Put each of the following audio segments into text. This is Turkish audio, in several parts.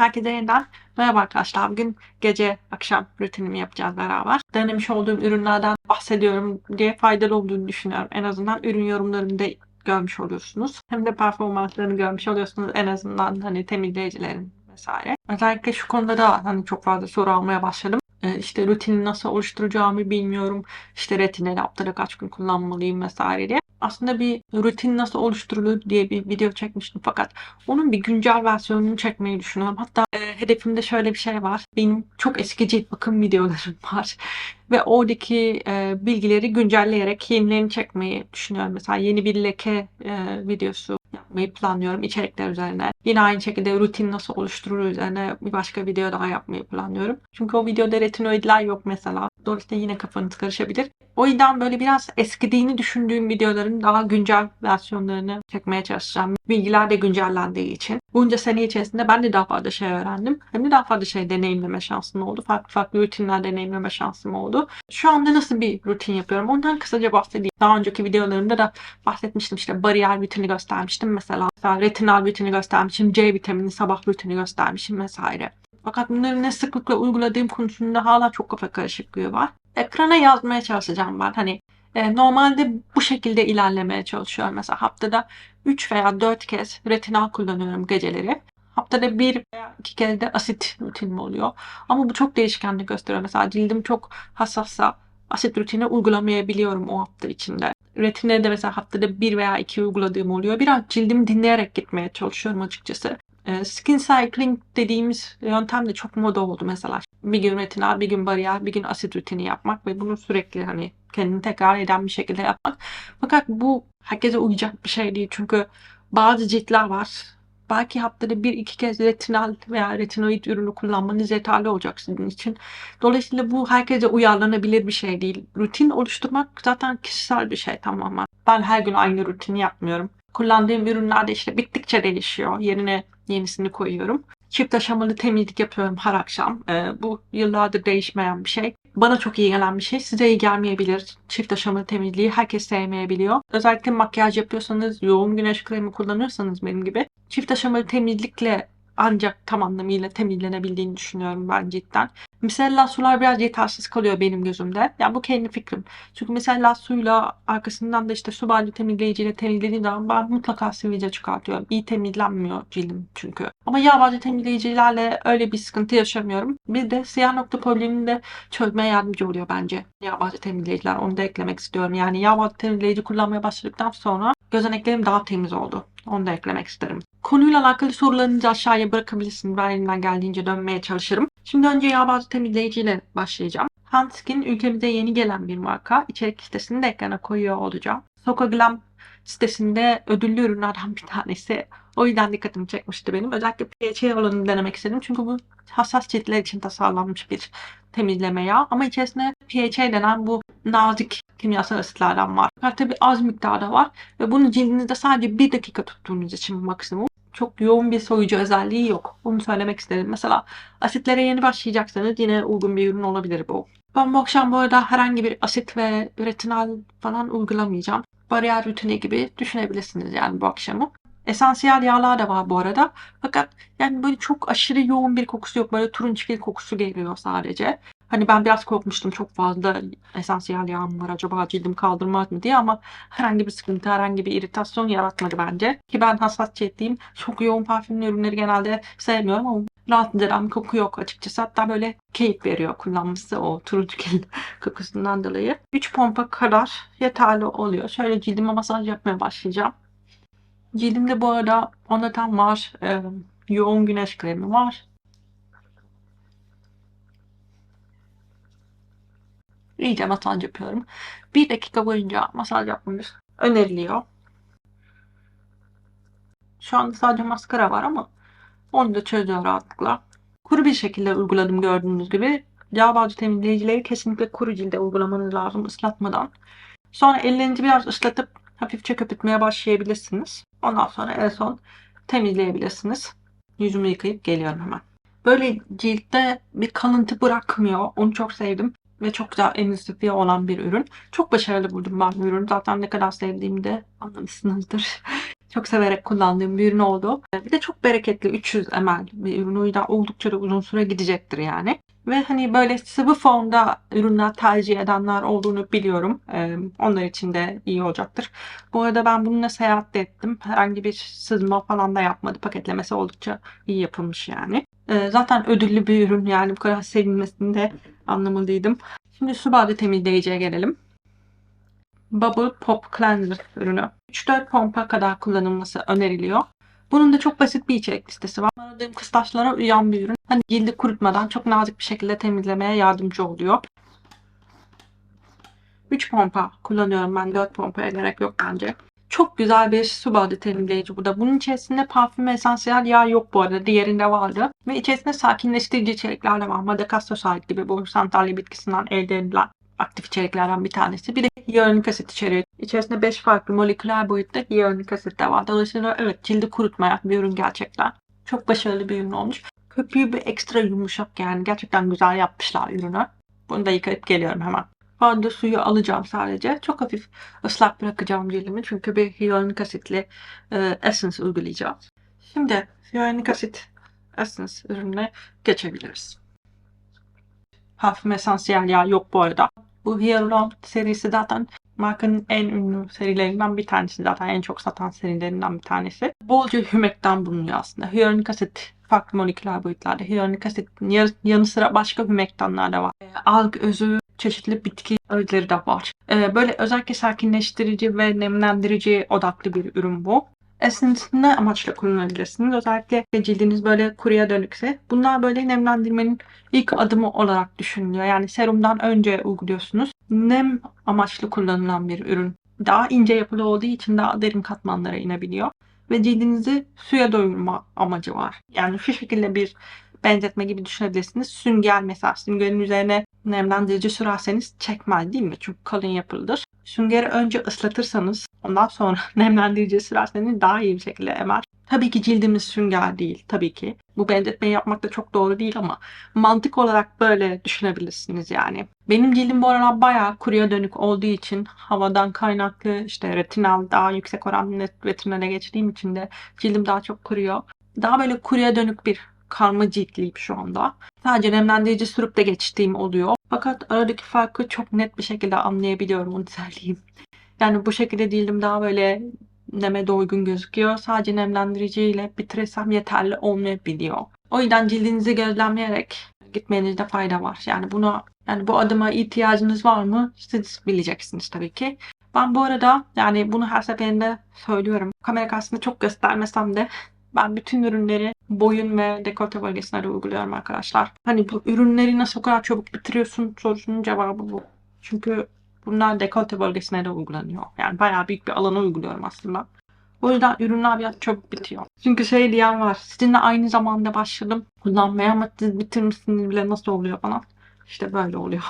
Herkese yeniden merhaba arkadaşlar. Bugün gece akşam rutinimi yapacağız beraber. Denemiş olduğum ürünlerden bahsediyorum diye faydalı olduğunu düşünüyorum. En azından ürün yorumlarında görmüş oluyorsunuz. Hem de performanslarını görmüş oluyorsunuz en azından hani temizleyicilerin vesaire. Özellikle şu konuda da hani çok fazla soru almaya başladım. Ee, işte rutini nasıl oluşturacağımı bilmiyorum. İşte retinal haftada kaç gün kullanmalıyım vesaire diye. Aslında bir rutin nasıl oluşturulur diye bir video çekmiştim fakat onun bir güncel versiyonunu çekmeyi düşünüyorum. Hatta e, hedefimde şöyle bir şey var. Benim çok eski cilt bakım videolarım var. Ve oradaki e, bilgileri güncelleyerek yenilerini çekmeyi düşünüyorum. Mesela yeni bir leke e, videosu yapmayı planlıyorum içerikler üzerine. Yine aynı şekilde rutin nasıl oluşturulur üzerine bir başka video daha yapmayı planlıyorum. Çünkü o videoda retinoidler yok mesela. Dolayısıyla yine kafanız karışabilir. O yüzden böyle biraz eskidiğini düşündüğüm videoların daha güncel versiyonlarını çekmeye çalışacağım. Bilgiler de güncellendiği için. Bunca sene içerisinde ben de daha fazla şey öğrendim. Hem de daha fazla şey deneyimleme şansım oldu. Farklı farklı rutinler deneyimleme şansım oldu. Şu anda nasıl bir rutin yapıyorum? Ondan kısaca bahsedeyim. Daha önceki videolarımda da bahsetmiştim. İşte bariyer rutini göstermiştim mesela. retinal rutini göstermişim. C vitamini sabah rutini göstermişim vesaire. Fakat bunları ne sıklıkla uyguladığım konusunda hala çok kafa karışıklığı var. Ekrana yazmaya çalışacağım ben. Hani e, normalde bu şekilde ilerlemeye çalışıyorum. Mesela haftada 3 veya 4 kez retinal kullanıyorum geceleri. Haftada bir veya iki kez de asit rutinim oluyor. Ama bu çok değişkenlik gösteriyor. Mesela cildim çok hassassa asit rutini uygulamayabiliyorum o hafta içinde. Retinede de mesela haftada bir veya iki uyguladığım oluyor. Biraz cildimi dinleyerek gitmeye çalışıyorum açıkçası. E, skin cycling dediğimiz yöntem de çok moda oldu mesela. Bir gün retinal, bir gün bariyer, bir gün asit rutini yapmak ve bunu sürekli hani kendini tekrar eden bir şekilde yapmak. Fakat bu herkese uyacak bir şey değil. Çünkü bazı ciltler var. Belki haftada bir iki kez retinal veya retinoid ürünü kullanmanız yeterli olacak sizin için. Dolayısıyla bu herkese uyarlanabilir bir şey değil. Rutin oluşturmak zaten kişisel bir şey tamamen. Ben her gün aynı rutini yapmıyorum. Kullandığım ürünler de işte bittikçe değişiyor. Yerine yenisini koyuyorum. Çift aşamalı temizlik yapıyorum her akşam. Ee, bu yıllardır değişmeyen bir şey. Bana çok iyi gelen bir şey. Size iyi gelmeyebilir. Çift aşamalı temizliği herkes sevmeyebiliyor. Özellikle makyaj yapıyorsanız, yoğun güneş kremi kullanıyorsanız benim gibi. Çift aşamalı temizlikle ancak tam anlamıyla temizlenebildiğini düşünüyorum ben cidden. Misella sular biraz yetersiz kalıyor benim gözümde. Yani bu kendi fikrim. Çünkü misella suyla arkasından da işte su banyo temizleyiciyle temizlediğim zaman ben mutlaka sivilce çıkartıyorum. İyi temizlenmiyor cildim çünkü. Ama yağ bazlı temizleyicilerle öyle bir sıkıntı yaşamıyorum. Bir de siyah nokta problemini de çözmeye yardımcı oluyor bence. Yağ bazlı temizleyiciler onu da eklemek istiyorum. Yani yağ bazlı temizleyici kullanmaya başladıktan sonra gözeneklerim daha temiz oldu. Onu da eklemek isterim. Konuyla alakalı sorularınızı aşağıya bırakabilirsiniz. Ben elimden geldiğince dönmeye çalışırım. Şimdi önce yağ bazlı temizleyiciyle başlayacağım. Hanskin ülkemize yeni gelen bir marka. İçerik listesini de ekrana koyuyor olacağım. Sokoglam sitesinde ödüllü ürünlerden bir tanesi. O yüzden dikkatimi çekmişti benim. Özellikle PHA olanını denemek istedim. Çünkü bu hassas ciltler için tasarlanmış bir temizleme yağı. Ama içerisinde PHA denen bu nazik kimyasal asitlerden var. Fakat tabi az miktarda var. Ve bunu cildinizde sadece bir dakika tuttuğunuz için maksimum. Çok yoğun bir soyucu özelliği yok. Bunu söylemek istedim. Mesela asitlere yeni başlayacaksanız yine uygun bir ürün olabilir bu. Ben bu akşam bu arada herhangi bir asit ve retinal falan uygulamayacağım. Bariyer rutini gibi düşünebilirsiniz yani bu akşamı. Esansiyel yağlar da var bu arada. Fakat yani böyle çok aşırı yoğun bir kokusu yok. Böyle turunçgil kokusu geliyor sadece. Hani ben biraz korkmuştum çok fazla esansiyel yağım var acaba cildim kaldırmaz mı diye ama herhangi bir sıkıntı, herhangi bir iritasyon yaratmadı bence. Ki ben hassas ciltliyim. Çok yoğun parfümlü ürünleri genelde sevmiyorum ama rahatsız eden bir koku yok açıkçası. Hatta böyle keyif veriyor kullanması o turunçgil kokusundan dolayı. 3 pompa kadar yeterli oluyor. Şöyle cildime masaj yapmaya başlayacağım. Cildimde bu arada onatan var. E, yoğun güneş kremi var. İyice masaj yapıyorum. Bir dakika boyunca masaj yapmamız öneriliyor. Şu anda sadece maskara var ama onu da çözüyor rahatlıkla. Kuru bir şekilde uyguladım gördüğünüz gibi. Yağ temizleyicileri kesinlikle kuru cilde uygulamanız lazım ıslatmadan. Sonra ellerinizi biraz ıslatıp hafifçe köpürtmeye başlayabilirsiniz. Ondan sonra en son temizleyebilirsiniz. Yüzümü yıkayıp geliyorum hemen. Böyle ciltte bir kalıntı bırakmıyor. Onu çok sevdim ve çok güzel emülsifiye olan bir ürün. Çok başarılı buldum ben bu ürünü. Zaten ne kadar sevdiğimi de anlamışsınızdır. Çok severek kullandığım bir ürün oldu. Bir de çok bereketli 300 ml bir ürün. O yüzden oldukça da uzun süre gidecektir yani. Ve hani böyle sıvı formda ürünler tercih edenler olduğunu biliyorum. Ee, onlar için de iyi olacaktır. Bu arada ben bununla seyahat de ettim. Herhangi bir sızma falan da yapmadı. Paketlemesi oldukça iyi yapılmış yani. Ee, zaten ödüllü bir ürün yani bu kadar sevilmesini de anlamalıydım. Şimdi su bardağı temizleyiciye gelelim. Bubble Pop Cleanser ürünü. 3-4 pompa kadar kullanılması öneriliyor. Bunun da çok basit bir içerik listesi var. Aradığım kıstaslara uyan bir ürün. Hani cildi kurutmadan çok nazik bir şekilde temizlemeye yardımcı oluyor. 3 pompa kullanıyorum ben. 4 pompaya gerek yok bence. Çok güzel bir su bardağı temizleyici bu da. Bunun içerisinde parfüm ve esansiyel yağ yok bu arada. Diğerinde vardı. Ve içerisinde sakinleştirici içerikler de var. Madagaskar sahip gibi bu santalya bitkisinden elde edilen aktif içeriklerden bir tanesi. Bir de hyaluronik asit içeriyor. İçerisinde 5 farklı moleküler boyutta hyaluronik asit de var. Dolayısıyla evet cildi kurutmayan bir ürün gerçekten. Çok başarılı bir ürün olmuş. Köpüğü bir ekstra yumuşak yani. Gerçekten güzel yapmışlar ürünü. Bunu da yıkayıp geliyorum hemen. Fazla suyu alacağım sadece. Çok hafif ıslak bırakacağım cildimi. Çünkü bir hyaluronik asitli e, essence uygulayacağız. Şimdi hyaluronik asit essence ürününe geçebiliriz. Parfüm esansiyel yağ yok bu arada. Bu Hyaluron serisi zaten markanın en ünlü serilerinden bir tanesi. Zaten en çok satan serilerinden bir tanesi. Bolca hümekten bulunuyor aslında. Hyaluronik asit farklı moleküler boyutlarda. Hyaluronik asitin yanı, sıra başka hümektanlar da var. E, alg özü, çeşitli bitki özleri de var. E, böyle özellikle sakinleştirici ve nemlendirici odaklı bir ürün bu. Ne amaçla kullanabilirsiniz? Özellikle cildiniz böyle kuruya dönükse. Bunlar böyle nemlendirmenin ilk adımı olarak düşünülüyor. Yani serumdan önce uyguluyorsunuz. Nem amaçlı kullanılan bir ürün. Daha ince yapılı olduğu için daha derin katmanlara inebiliyor. Ve cildinizi suya doyurma amacı var. Yani şu şekilde bir benzetme gibi düşünebilirsiniz. Sünger mesela süngerin üzerine nemlendirici sürerseniz çekmez değil mi? Çünkü kalın yapılıdır. Süngeri önce ıslatırsanız ondan sonra nemlendirici sürerseniz daha iyi bir şekilde emer. Tabii ki cildimiz sünger değil tabii ki. Bu benzetmeyi yapmak da çok doğru değil ama mantık olarak böyle düşünebilirsiniz yani. Benim cildim bu aralar bayağı kuruya dönük olduğu için havadan kaynaklı işte retinal daha yüksek oranlı retinale geçtiğim için de cildim daha çok kuruyor. Daha böyle kuruya dönük bir karma ciltliyim şu anda. Sadece nemlendirici sürüp de geçtiğim oluyor. Fakat aradaki farkı çok net bir şekilde anlayabiliyorum onu söyleyeyim. Yani bu şekilde değildim daha böyle neme doygun gözüküyor. Sadece nemlendiriciyle bitirirsem yeterli olmayabiliyor. O yüzden cildinizi gözlemleyerek gitmenizde fayda var. Yani bunu yani bu adıma ihtiyacınız var mı? Siz bileceksiniz tabii ki. Ben bu arada yani bunu her seferinde söylüyorum. Kamera karşısında çok göstermesem de ben bütün ürünleri boyun ve dekolte bölgesine de uyguluyorum arkadaşlar. Hani bu ürünleri nasıl o kadar çabuk bitiriyorsun sorusunun cevabı bu. Çünkü bunlar dekolte bölgesine de uygulanıyor. Yani bayağı büyük bir alana uyguluyorum aslında. O yüzden ürünler biraz çabuk bitiyor. Çünkü şey diyen var. Sizinle aynı zamanda başladım kullanmaya ama siz bitirmişsiniz bile nasıl oluyor falan. İşte böyle oluyor.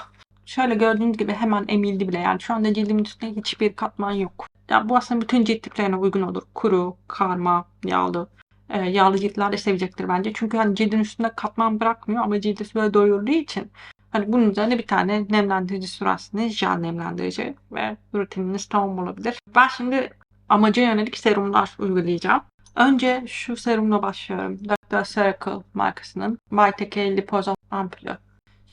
Şöyle gördüğünüz gibi hemen emildi bile. Yani şu anda cildimin üstünde hiçbir katman yok. Ya bu aslında bütün cilt tiplerine uygun olur. Kuru, karma, yağlı. E, yağlı ciltler de sevecektir bence. Çünkü hani cildin üstünde katman bırakmıyor ama cildi böyle doyurduğu için Hani bunun üzerine bir tane nemlendirici sürersiniz. Jel nemlendirici ve rutininiz tamam olabilir. Ben şimdi amaca yönelik serumlar uygulayacağım. Önce şu serumla başlıyorum. Dr. Ceracle markasının Vitakel Lipozol ampulü.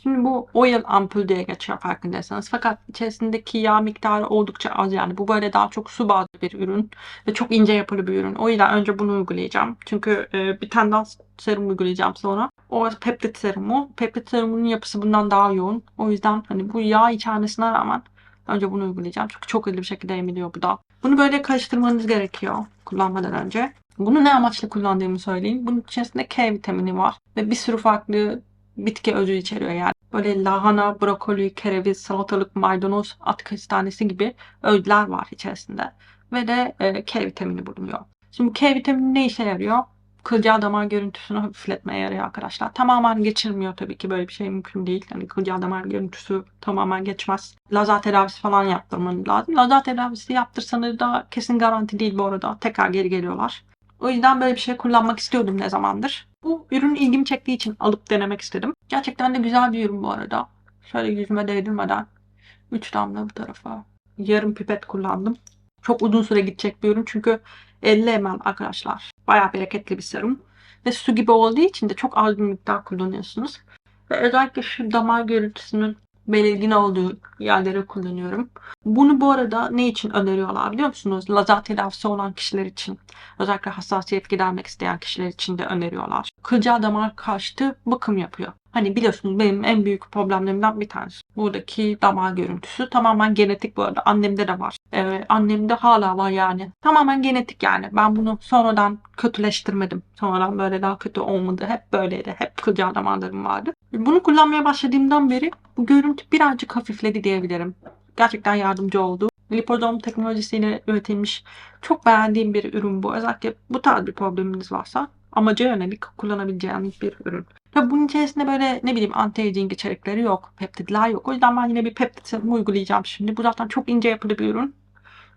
Şimdi bu oil ampul diye geçiyor farkındaysanız. Fakat içerisindeki yağ miktarı oldukça az yani. Bu böyle daha çok su bazlı bir ürün ve çok ince yapılı bir ürün. O yüzden önce bunu uygulayacağım. Çünkü e, bir tane daha serum uygulayacağım sonra. O peptit serumu. Peptit serumunun yapısı bundan daha yoğun. O yüzden hani bu yağ içermesine rağmen önce bunu uygulayacağım. Çünkü çok hızlı bir şekilde emiliyor bu da. Bunu böyle karıştırmanız gerekiyor kullanmadan önce. Bunu ne amaçla kullandığımı söyleyeyim. Bunun içerisinde K vitamini var ve bir sürü farklı bitki özü içeriyor yani. Böyle lahana, brokoli, kereviz, salatalık, maydanoz, at kestanesi gibi özler var içerisinde. Ve de e, K vitamini bulunuyor. Şimdi K vitamini ne işe yarıyor? Kılcal damar görüntüsünü hafifletmeye yarıyor arkadaşlar. Tamamen geçirmiyor tabii ki böyle bir şey mümkün değil. Yani kılcal damar görüntüsü tamamen geçmez. Lazer tedavisi falan yaptırmanız lazım. Lazer tedavisi yaptırsanız da kesin garanti değil bu arada. Tekrar geri geliyorlar. O yüzden böyle bir şey kullanmak istiyordum ne zamandır. Bu ürün ilgimi çektiği için alıp denemek istedim. Gerçekten de güzel bir ürün bu arada. Şöyle yüzüme değdirmeden 3 damla bu tarafa. Yarım pipet kullandım. Çok uzun süre gidecek bir ürün çünkü 50 ml arkadaşlar. Bayağı bereketli bir serum. Ve su gibi olduğu için de çok az bir miktar kullanıyorsunuz. Ve özellikle şu damar görüntüsünün belirgin olduğu yerlere kullanıyorum. Bunu bu arada ne için öneriyorlar biliyor musunuz? Lazer tedavisi olan kişiler için. Özellikle hassasiyet gidermek isteyen kişiler için de öneriyorlar. Kılcal damar karşıtı bakım yapıyor. Hani biliyorsunuz benim en büyük problemlerimden bir tanesi. Buradaki damar görüntüsü tamamen genetik bu arada. Annemde de var. Ee, annemde hala var yani. Tamamen genetik yani. Ben bunu sonradan kötüleştirmedim. Sonradan böyle daha kötü olmadı. Hep böyleydi. Hep kılcal damarlarım vardı. Bunu kullanmaya başladığımdan beri bu görüntü birazcık hafifledi diyebilirim. Gerçekten yardımcı oldu. Lipozom teknolojisiyle üretilmiş çok beğendiğim bir ürün bu. Özellikle bu tarz bir probleminiz varsa amaca yönelik kullanabileceğiniz bir ürün. Tabii bunun içerisinde böyle ne bileyim anti-aging içerikleri yok. Peptidler yok. O yüzden ben yine bir peptid serumu uygulayacağım şimdi. Bu zaten çok ince yapılı bir ürün.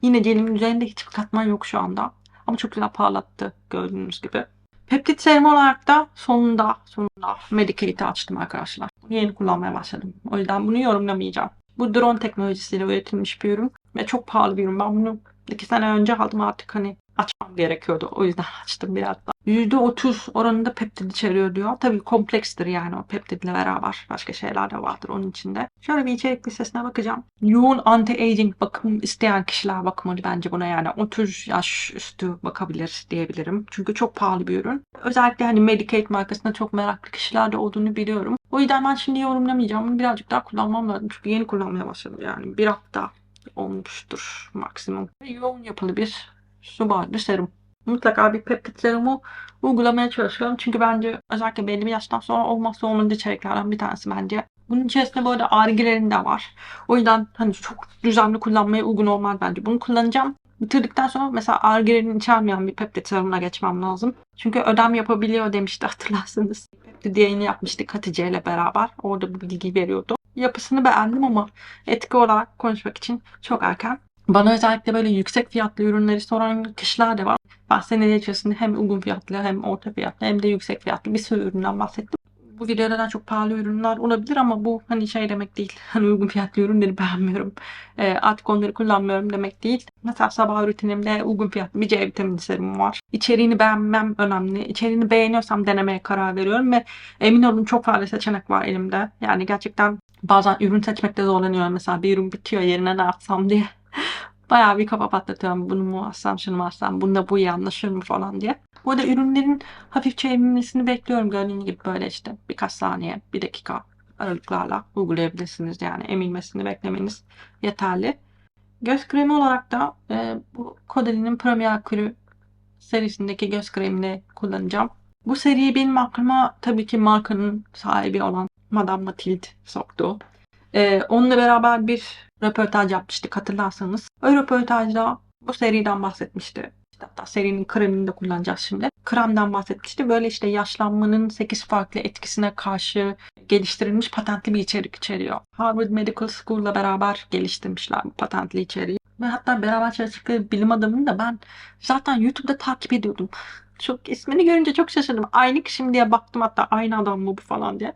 Yine celimin üzerinde hiçbir katman yok şu anda. Ama çok güzel parlattı gördüğünüz gibi. Peptid serum olarak da sonunda sonunda Medicate'i açtım arkadaşlar. Yeni kullanmaya başladım. O yüzden bunu yorumlamayacağım. Bu drone teknolojisiyle üretilmiş bir ürün ve çok pahalı bir ürün. Ben bunu iki sene önce aldım artık hani açmam gerekiyordu. O yüzden açtım biraz da. %30 oranında peptid içeriyor diyor. Tabii komplekstir yani o peptidle beraber. Başka şeyler de vardır onun içinde. Şöyle bir içerik listesine bakacağım. Yoğun anti-aging bakım isteyen kişiler bakmalı bence buna yani 30 yaş üstü bakabilir diyebilirim. Çünkü çok pahalı bir ürün. Özellikle hani Medicaid markasında çok meraklı kişiler de olduğunu biliyorum. O yüzden ben şimdi yorumlamayacağım. Bunu birazcık daha kullanmam lazım. Çünkü yeni kullanmaya başladım yani. Bir hafta olmuştur maksimum. Yoğun yapılı bir su bardağı. Mutlaka bir peptid serumu uygulamaya çalışıyorum. Çünkü bence özellikle belli bir yaştan sonra olmazsa olmaz içeriklerden bir tanesi bence. Bunun içerisinde bu arada ağrı de var. O yüzden hani çok düzenli kullanmaya uygun olmaz bence. Bunu kullanacağım. Bitirdikten sonra mesela ağrı girerini içermeyen bir peptid serumuna geçmem lazım. Çünkü ödem yapabiliyor demişti hatırlarsınız. Peptid yayını yapmıştık Hatice ile beraber. Orada bu bilgiyi veriyordu. Yapısını beğendim ama etki olarak konuşmak için çok erken. Bana özellikle böyle yüksek fiyatlı ürünleri soran kişiler de var. Ben seneler içerisinde hem uygun fiyatlı hem orta fiyatlı hem de yüksek fiyatlı bir sürü üründen bahsettim. Bu videoda daha çok pahalı ürünler olabilir ama bu hani şey demek değil. Hani uygun fiyatlı ürünleri beğenmiyorum. E, artık onları kullanmıyorum demek değil. Mesela sabah rutinimde uygun fiyatlı bir C vitamini serum var. İçeriğini beğenmem önemli. İçeriğini beğeniyorsam denemeye karar veriyorum ve emin olun çok fazla seçenek var elimde. Yani gerçekten bazen ürün seçmekte zorlanıyorum. Mesela bir ürün bitiyor yerine ne yapsam diye. Bayağı bir kafa patlatıyorum. Bunu mu alsam, şunu mu alsam, bunda bu iyi anlaşır mı falan diye. Bu arada ürünlerin hafifçe emilmesini bekliyorum. Gördüğünüz gibi böyle işte birkaç saniye, bir dakika aralıklarla uygulayabilirsiniz. Yani emilmesini beklemeniz yeterli. Göz kremi olarak da e, bu Caudalie Premier Cru serisindeki göz kremini kullanacağım. Bu seriyi benim aklıma tabii ki markanın sahibi olan Madame Mathilde soktu. Ee, onunla beraber bir röportaj yapmıştık hatırlarsanız. O röportajda bu seriden bahsetmişti. İşte hatta serinin kremini de kullanacağız şimdi. Kremden bahsetmişti. Böyle işte yaşlanmanın 8 farklı etkisine karşı geliştirilmiş patentli bir içerik içeriyor. Harvard Medical School'la beraber geliştirmişler bu patentli içeriği. Ve hatta beraber çalıştıkları bilim adamını da ben zaten YouTube'da takip ediyordum. Çok ismini görünce çok şaşırdım. Aynı kişi diye baktım hatta aynı adam mı bu falan diye.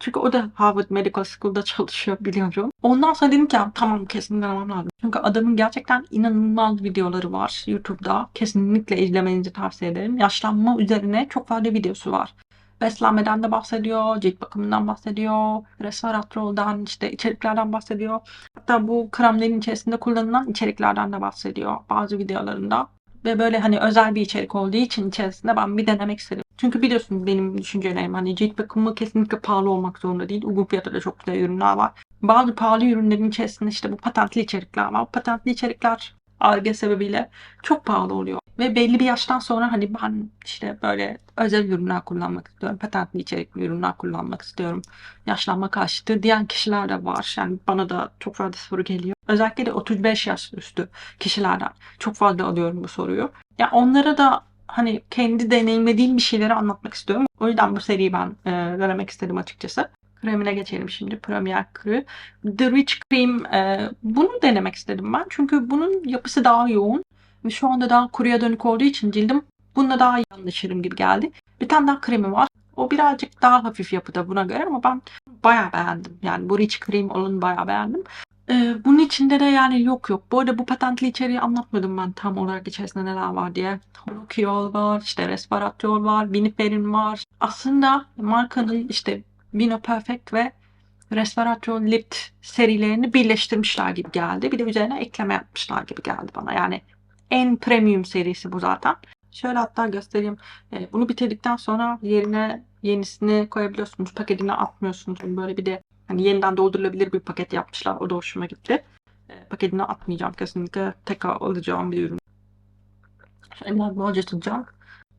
Çünkü o da Harvard Medical School'da çalışıyor biliyorum. Ondan sonra dedim ki tamam kesin denemem lazım. Çünkü adamın gerçekten inanılmaz videoları var YouTube'da. Kesinlikle izlemenizi tavsiye ederim. Yaşlanma üzerine çok fazla videosu var. Beslenmeden de bahsediyor, cilt bakımından bahsediyor, resveratroldan, işte içeriklerden bahsediyor. Hatta bu kremlerin içerisinde kullanılan içeriklerden de bahsediyor bazı videolarında. Ve böyle hani özel bir içerik olduğu için içerisinde ben bir denemek istedim. Çünkü biliyorsunuz benim düşüncelerim hani cilt bakımı kesinlikle pahalı olmak zorunda değil. Uygun fiyata da çok güzel ürünler var. Bazı pahalı ürünlerin içerisinde işte bu patentli içerikler var. Patentli içerikler arge sebebiyle çok pahalı oluyor. Ve belli bir yaştan sonra hani ben işte böyle özel ürünler kullanmak istiyorum. Patentli içerikli ürünler kullanmak istiyorum. Yaşlanma karşıtı diyen kişiler de var. Yani bana da çok fazla soru geliyor. Özellikle de 35 yaş üstü kişilerden çok fazla alıyorum bu soruyu. Ya yani onlara da hani kendi deneyimlediğim bir şeyleri anlatmak istiyorum. O yüzden bu seriyi ben e, denemek istedim açıkçası. Kremine geçelim şimdi. Premier Cru. The Rich Cream. E, bunu denemek istedim ben. Çünkü bunun yapısı daha yoğun. Ve şu anda daha kuruya dönük olduğu için cildim bununla daha iyi anlaşırım gibi geldi. Bir tane daha kremi var. O birazcık daha hafif yapıda buna göre ama ben bayağı beğendim. Yani bu Rich Cream olanı bayağı beğendim. Ee, bunun içinde de yani yok yok. Bu arada bu patentli içeriği anlatmadım ben tam olarak içerisinde neler var diye. Holokiol var, işte resveratrol var, viniferin var. Aslında markanın işte Vino Perfect ve resveratrol lipt serilerini birleştirmişler gibi geldi. Bir de üzerine ekleme yapmışlar gibi geldi bana. Yani en premium serisi bu zaten. Şöyle hatta göstereyim. Ee, bunu bitirdikten sonra yerine yenisini koyabiliyorsunuz. Paketine atmıyorsunuz. Böyle bir de hani yeniden doldurulabilir bir paket yapmışlar. O da hoşuma gitti. Ee, paketine atmayacağım kesinlikle. Tekrar alacağım bir ürün. Elimden bolca tutacağım.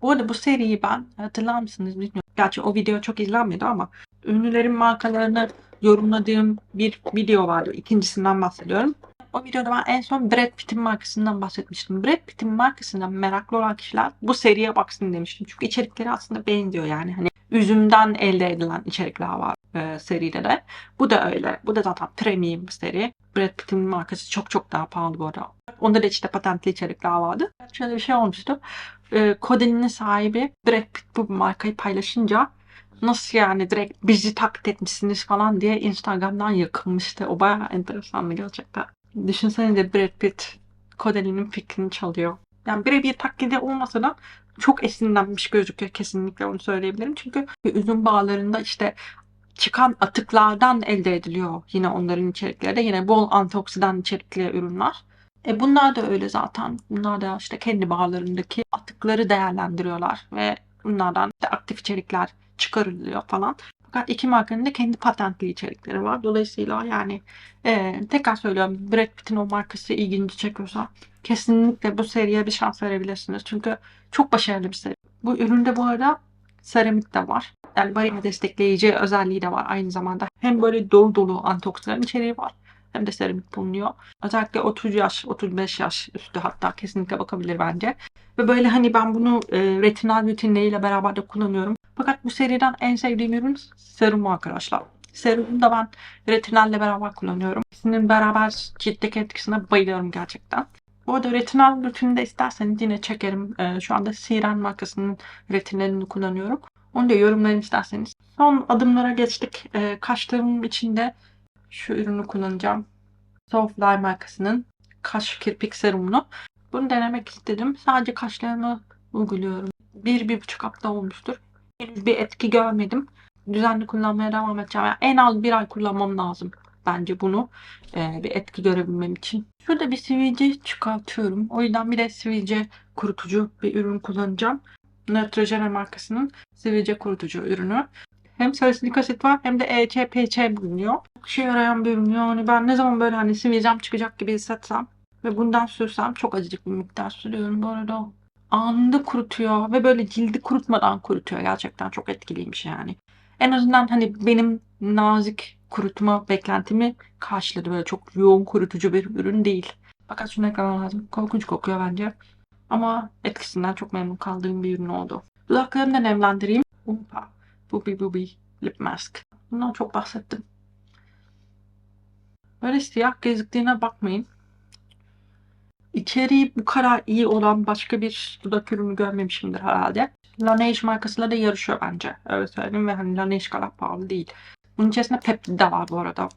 Bu arada bu seriyi ben hatırlar mısınız bilmiyorum. Gerçi o video çok izlenmedi ama ünlülerin markalarını yorumladığım bir video vardı. İkincisinden bahsediyorum. O videoda ben en son Brad Pitt'in markasından bahsetmiştim. Brad Pitt'in markasından meraklı olan kişiler bu seriye baksın demiştim. Çünkü içerikleri aslında benziyor yani. Hani üzümden elde edilen içerikler var e, seride de. Bu da öyle. Bu da zaten premium bir seri. Brad Pitt'in markası çok çok daha pahalı bu arada. Onda da işte patentli içerikler vardı. Şöyle bir şey olmuştu. E, Coden'in sahibi Brad Pitt bu markayı paylaşınca nasıl yani direkt bizi taklit etmişsiniz falan diye Instagram'dan yakılmıştı. O bayağı enteresandı gerçekten. Düşünsenize Brad Pitt Codelli'nin fikrini çalıyor. Yani birebir taklidi olmasa da çok esinlenmiş gözüküyor kesinlikle onu söyleyebilirim. Çünkü üzüm bağlarında işte çıkan atıklardan elde ediliyor yine onların içerikleri de. Yine bol antioksidan içerikli ürünler. E bunlar da öyle zaten. Bunlar da işte kendi bağlarındaki atıkları değerlendiriyorlar ve bunlardan işte aktif içerikler çıkarılıyor falan. Fakat iki markanın da kendi patentli içerikleri var. Dolayısıyla yani e, tekrar söylüyorum Brad Pitt'in o markası ilginci çekiyorsa kesinlikle bu seriye bir şans verebilirsiniz. Çünkü çok başarılı bir seri. Bu üründe bu arada seramik de var. Yani bariyer destekleyici özelliği de var aynı zamanda. Hem böyle dolu dolu antioksidan içeriği var hem de seramik bulunuyor. Özellikle 30 yaş, 35 yaş üstü hatta kesinlikle bakabilir bence. Ve böyle hani ben bunu e, retinal rutinleriyle beraber de kullanıyorum. Fakat bu seriden en sevdiğim ürün serum arkadaşlar. Serumu da ben retinalle beraber kullanıyorum. İkisinin beraber ciltteki etkisine bayılıyorum gerçekten. Bu arada retinal rutinini de isterseniz yine çekerim. Ee, şu anda Siren markasının retinalini kullanıyorum. Onu da yorumlarım isterseniz. Son adımlara geçtik. Ee, kaşlarımın içinde şu ürünü kullanacağım. Softline markasının kaş kirpik serumunu. Bunu denemek istedim. Sadece kaşlarımı uyguluyorum. Bir, bir buçuk hafta olmuştur. Henüz bir etki görmedim. Düzenli kullanmaya devam edeceğim. Yani en az bir ay kullanmam lazım bence bunu e, bir etki görebilmem için. Şurada bir sivilce çıkartıyorum. O yüzden bir de sivilce kurutucu bir ürün kullanacağım. Neutrogena markasının sivilce kurutucu ürünü. Hem salisilik asit var hem de ECPC bulunuyor. Çok işe yarayan bir ürün. Yani ben ne zaman böyle hani sivilcem çıkacak gibi hissetsem ve bundan sürsem çok azıcık bir miktar sürüyorum bu arada. Anında kurutuyor ve böyle cildi kurutmadan kurutuyor. Gerçekten çok etkiliymiş yani. En azından hani benim nazik kurutma beklentimi karşıladı. Böyle çok yoğun kurutucu bir ürün değil. Fakat şunu eklemem lazım. Korkunç kokuyor bence. Ama etkisinden çok memnun kaldığım bir ürün oldu. Dudaklarımı da nemlendireyim. Umpa. Bubi Bubi Lip Mask. Bundan çok bahsettim. Böyle siyah gözüktüğüne bakmayın. İçeriği bu kadar iyi olan başka bir dudak ürünü görmemişimdir herhalde. Laneige markasıyla da yarışıyor bence. Öyle söyleyeyim ve hani Laneige kadar pahalı değil. Bunun içerisinde peptid de var bu arada.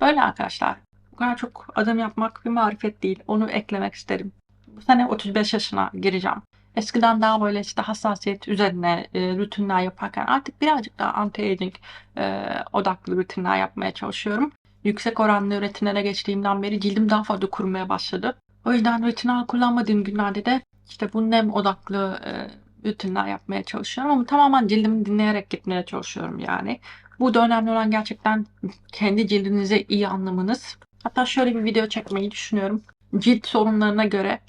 Böyle arkadaşlar. Bu kadar çok adım yapmak bir marifet değil. Onu eklemek isterim. Bu sene 35 yaşına gireceğim. Eskiden daha böyle işte hassasiyet üzerine e, rutinler yaparken artık birazcık daha anti-aging e, odaklı rutinler yapmaya çalışıyorum. Yüksek oranlı retinale geçtiğimden beri cildim daha fazla kurumaya başladı. O yüzden retinal kullanmadığım günlerde de işte bu nem odaklı e, rutinler yapmaya çalışıyorum ama tamamen cildimi dinleyerek gitmeye çalışıyorum yani. Bu da önemli olan gerçekten kendi cildinizi iyi anlamanız. Hatta şöyle bir video çekmeyi düşünüyorum. Cilt sorunlarına göre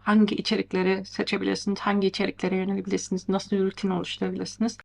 hangi içerikleri seçebilirsiniz, hangi içeriklere yönelebilirsiniz, nasıl bir rutin oluşturabilirsiniz.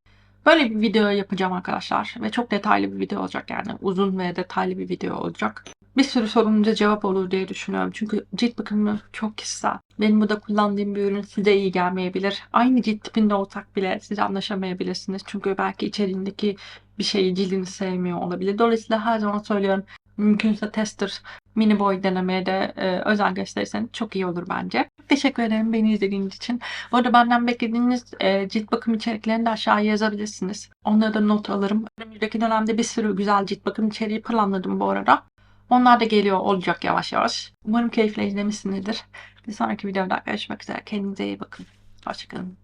Böyle bir video yapacağım arkadaşlar ve çok detaylı bir video olacak yani uzun ve detaylı bir video olacak. Bir sürü sorunuza cevap olur diye düşünüyorum. Çünkü cilt bakımı çok kişisel. Benim burada kullandığım bir ürün size iyi gelmeyebilir. Aynı cilt tipinde olsak bile siz anlaşamayabilirsiniz. Çünkü belki içeriğindeki bir şeyi cildiniz sevmiyor olabilir. Dolayısıyla her zaman söylüyorum mümkünse tester mini boy denemeye de e, özen gösterirseniz çok iyi olur bence. Teşekkür ederim beni izlediğiniz için. Bu arada benden beklediğiniz e, cilt bakım içeriklerini de aşağıya yazabilirsiniz. Onları da not alırım. Önümüzdeki dönemde bir sürü güzel cilt bakım içeriği planladım bu arada. Onlar da geliyor olacak yavaş yavaş. Umarım keyifle izlemişsinizdir. Bir sonraki videoda görüşmek üzere. Kendinize iyi bakın. Hoşçakalın.